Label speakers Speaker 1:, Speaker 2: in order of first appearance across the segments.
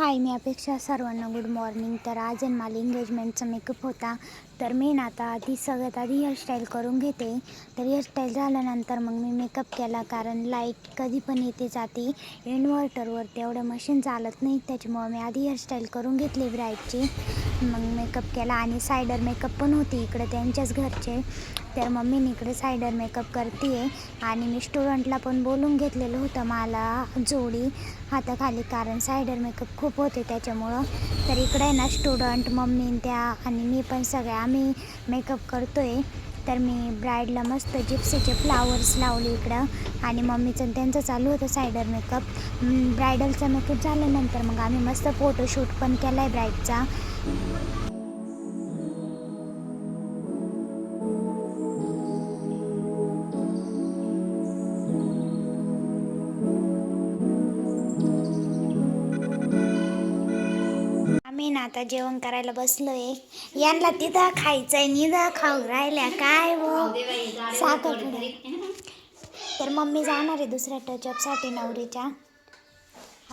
Speaker 1: हाय मी अपेक्षा सर्वांना good morning तर आज आहे मला एंगेजमेंटचा मेकअप होता. तर मी ना आता आधी सगळ्यात आधी हेअरस्टाईल करून घेते. तर हेअरस्टाईल झाल्यानंतर मग मी मेकअप केला कारण लाइट कधी पण येते जाते. इन्व्हर्टरवर तेवढं मशीन चालत नाही त्याच्यामुळं मी आधी हेअरस्टाईल करून घेतली ब्राईडची मग मेकअप केला आणि सायडर मेकअप पण होती इकडे त्यांच्याच घरचे. तर मम्मीने इकडे सायडर मेकअप करते आहे आणि मी स्टुडंटला पण बोलून घेतलेलं होतं मला जोडी हाताखाली कारण सायडर मेकअप खूप होते त्याच्यामुळं. तर इकडे आहे ना स्टुडंट मम्मी त्या आणि मी पण सगळ्या आम्ही मेकअप करतो आहे तर मी ब्राईडला मस्त जिप्सीचे फ्लावर्स लावले इकडं. आणि मम्मीचं त्यांचं चालू होतं सायडर मेकअप ब्रायडलचा मेकअप झाल्यानंतर मग आम्ही मस्त फोटोशूट पण केला आहे ब्राईडचा ना आता जेवण करायला बसलोय. यांना तिथं खायचंय निदा खाऊ राहिल्या. काय वो साखर तर मम्मी जाणार आहे दुसऱ्या टचअपसाठी नवरीच्या.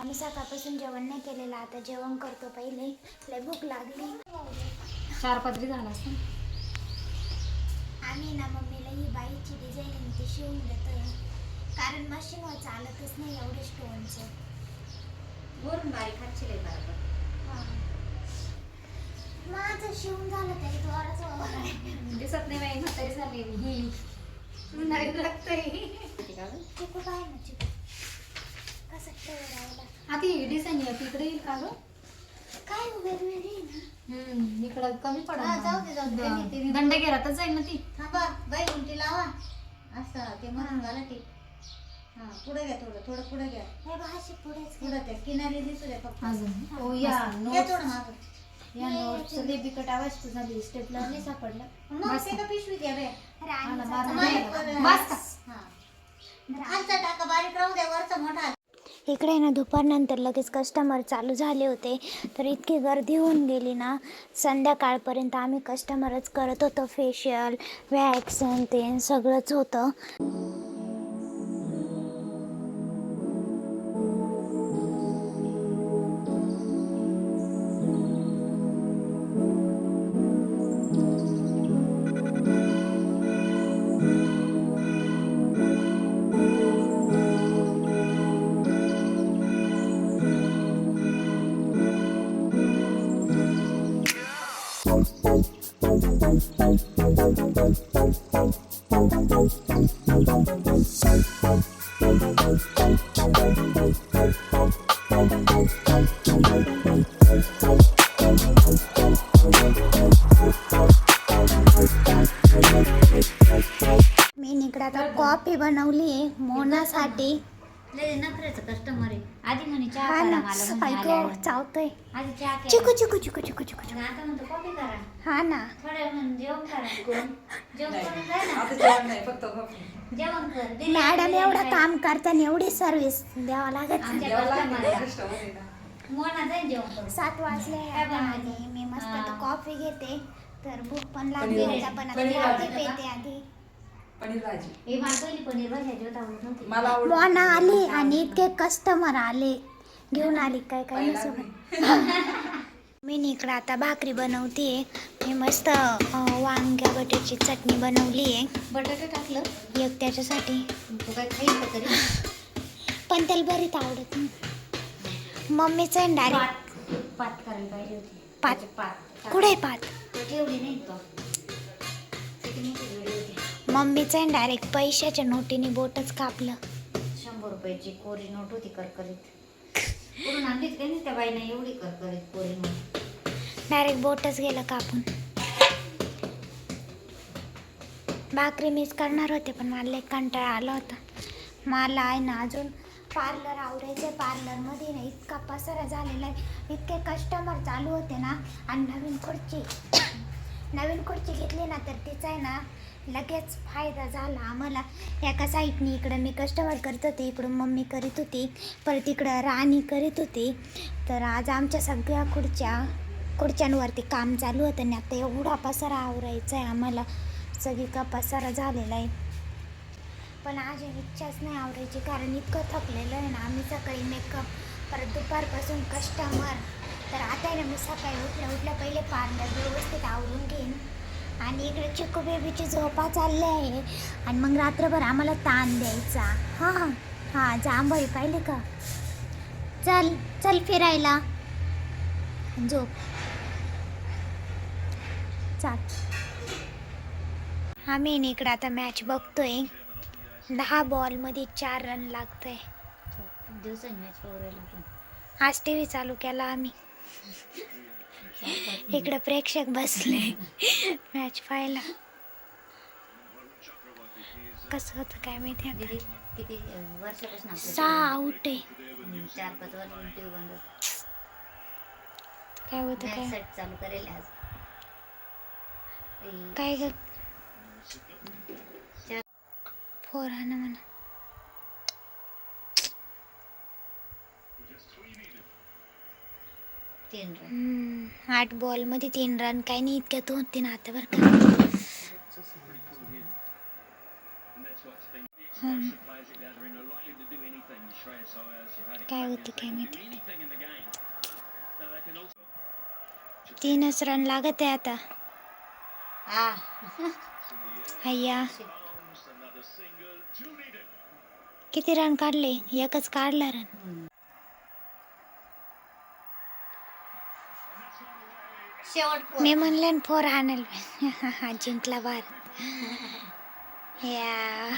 Speaker 1: आम्ही सकाळपासून जेवण नाही केलेलं आता जेवण करतो पहिले. लय भूक लागली.
Speaker 2: चार पदरी झाला असता.
Speaker 1: आम्ही ना मम्मीला ही बाईची डिझाईन ती शिवून देतोय. कारण मशीनवर चालतच नाही एवढे स्टोनचं
Speaker 2: वरून बारीक लय बरोबर
Speaker 1: शिवून झालं तरी थोडंच
Speaker 2: दिसत नाही बाई म्हातारी झाली ही नाही लागतंय.
Speaker 1: चिकू काय ना चिकू कसं ठेवायला
Speaker 2: आता ही डिझाईन आहे तिकडे येईल का गं?
Speaker 1: काय आहे ना?
Speaker 2: हम्म, इकडं कमी पडा
Speaker 3: हा, जाऊ दे, जाऊ दे. त्यांनी-
Speaker 2: दंड घेरातच जाईल ना ती.
Speaker 3: थांबा बाई उलटी लावा. असं ते मधून घाला ती. हा पुढे घ्या थोडं थोडं पुढे घ्या.
Speaker 1: हे भाषे पुढेच
Speaker 3: पुढे त्या किनारी दिसू द्या फक्त.
Speaker 2: अजून?
Speaker 3: हो,
Speaker 2: या.
Speaker 3: घ्या थोडं मागं.
Speaker 2: या नोट्स लय बिकट आवाज तर झाली स्टेपलर नाही सापडला. बस
Speaker 3: ते का पिशवी द्या बे. बारीक
Speaker 2: द्या.
Speaker 3: कर.
Speaker 2: बस का?
Speaker 3: हा. खालचा टाका बारीक राहू द्या वरचा मोठा.
Speaker 1: इकडे ना दुपारनंतर लगेच कस्टमर चालू झाले होते. तर इतकी गर्दी होऊन गेली ना संध्याकाळपर्यंत आम्ही कस्टमरच करत होतो फेशियल वॅक्सन ते सगळंच होतं. मी इकडे आता कॉफी बनवली आहे मोनासाठी.
Speaker 3: लय नखरेचं कस्टमर आहे आधी म्हणे चहा
Speaker 1: हा
Speaker 3: करा
Speaker 1: ना
Speaker 3: मला म्हणे
Speaker 1: ऐको
Speaker 3: आल्यावर.
Speaker 1: चावतोय
Speaker 3: आधी चहा केला.
Speaker 1: चिकू चिकू चिकू चिकू चिकू चिकू.
Speaker 3: आणि आता म्हणतो कॉफी करा
Speaker 1: हा ना
Speaker 3: थोड्या वेळ म्हणून जेवण करा कोण जेवण करून जाय ना
Speaker 4: आता जेवण नाही फक्त कॉफी
Speaker 3: जेवण कर दिली
Speaker 1: मॅडम एवढं
Speaker 3: काय?
Speaker 1: काम करताना एवढी सर्व्हिस द्यावं लागत
Speaker 3: आमच्या
Speaker 4: जेवायला
Speaker 3: कस्टमरला
Speaker 4: लागेल कस्टमर आहे ना
Speaker 3: मोना जाईन जेवण करून
Speaker 1: सात वाजले
Speaker 3: काय
Speaker 1: आता
Speaker 3: बनवायचं?
Speaker 1: आणि मी मस्त
Speaker 3: हा.
Speaker 1: आता कॉफी घेते तर भूक पण लागली. आता पण आता
Speaker 4: पनीर
Speaker 1: कॉफी
Speaker 4: भाजी.
Speaker 1: पेते आधी
Speaker 4: पनीर भाजी.
Speaker 3: हे मला पहिली पनीर भाजी अजिबात आवडत नव्हती.
Speaker 4: मला आवडत
Speaker 1: मोना आली आणि इतके कस्टमर आले. घेऊन आली काय काय
Speaker 4: पहिला
Speaker 1: नसोबत मी. इकडं आता भाकरी बनवते मी मस्त अं, वांग्या बटाट्याची चटणी बनवली आहे
Speaker 3: बटाटे टाकलं.
Speaker 1: एक त्याच्यासाठी.
Speaker 3: तू काय खाईल का तरी?
Speaker 1: पण त्याला बरीच आवडत नाही. मम्मीचं आहे डायरेक्ट
Speaker 3: पात पात करायला पाहिजे होती.
Speaker 1: पात?
Speaker 3: त्याचे पात.
Speaker 1: कुठे पात?
Speaker 3: तो ठेवली नाही तो.
Speaker 1: मम्मीचं आहे डायरेक्ट पैशाच्या नोटीने बोटच कापलं.
Speaker 3: शंभर रुपयाची कोरी नोट होती करकरीत. कुठून आणलीत काय नाही त्या बाईनं? एवढी करकरीत कोरी नोट.
Speaker 1: डायरेक्ट बोटच गेलं कापून. भाकरी मीच करणार होते पण मला लई कंटाळा आला होता. मला आहे ना अजून पार्लर आवडायचं पार्लरमध्ये ना इतका पसारा झालेला आहे. इतके कस्टमर चालू होते ना. आणि नवीन खुर्ची. नवीन खुर्ची घेतली ना तर तिचा आहे ना लगेच फायदा झाला आम्हाला. एका साईडनी इकडं मी कस्टमर करत होते इकडून मम्मी करीत होती परत इकडं राणी करीत होती. तर आज आमच्या सगळ्या खुर्च्या खुर्च्यांवरती काम चालू होतं आणि आता एवढा पसारा आवरायचा आहे आम्हाला. सगळी का पसारा झालेला आहे पण आज इच्छाच नाही आवरायची कारण इतकं थकलेलं आहे ना आम्ही सकाळी मेकअप परत दुपारपासून कस्टमर तर आता आहे ना मी सकाळी उठल्या उठल्या पहिले पार्लर व्यवस्थित आवरून घेईन. आणि इकडे चिकू बेबीची झोपा चालली आहे आणि मग रात्रभर आम्हाला ताण द्यायचा. हां हां. जांभळी पाहिले का? चल चल फिरायला. झोप. चाल. आम्ही इकडं आता मॅच बघतोय. दहा बॉलमध्ये चार रन लागतंय.
Speaker 3: दिवसांनी मॅच
Speaker 1: आज टी व्ही चालू केला आम्ही. इकडं प्रेक्षक बसले. मॅच पाहायला. कसं होतं काय माहिती आता?
Speaker 3: किती वर्षापासून
Speaker 1: सहा आउट आहे.
Speaker 3: हम्म, चार पाच वर्ष टीव्ही बंद
Speaker 1: काय होतं काय?
Speaker 3: सेट चालू करेल आज.
Speaker 1: काय ग?
Speaker 3: चार
Speaker 1: फोर हा ना म्हणा.
Speaker 3: तीन रन
Speaker 1: हम्म, आठ बॉलमध्ये तीन रन काय नाही इतक्यात होते ना आता बरं का. हम्म. काय होतं काय माहिती? तीनच रन लागत आहे आता.
Speaker 3: हा
Speaker 1: अय्या. किती रन काढले? एकच काढला रन
Speaker 3: हम्म. शेवट.
Speaker 1: मी म्हणले फोर हाणल जिंकला बार. या.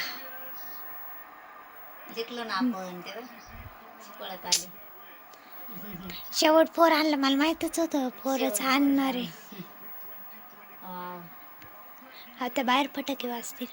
Speaker 3: जिंकलो ना आपण पळत आले.
Speaker 1: शेवट फोर आणलं. मला माहीतच होतं फोरच आणणार आहे. आता बाहेर फटाके वाजतील.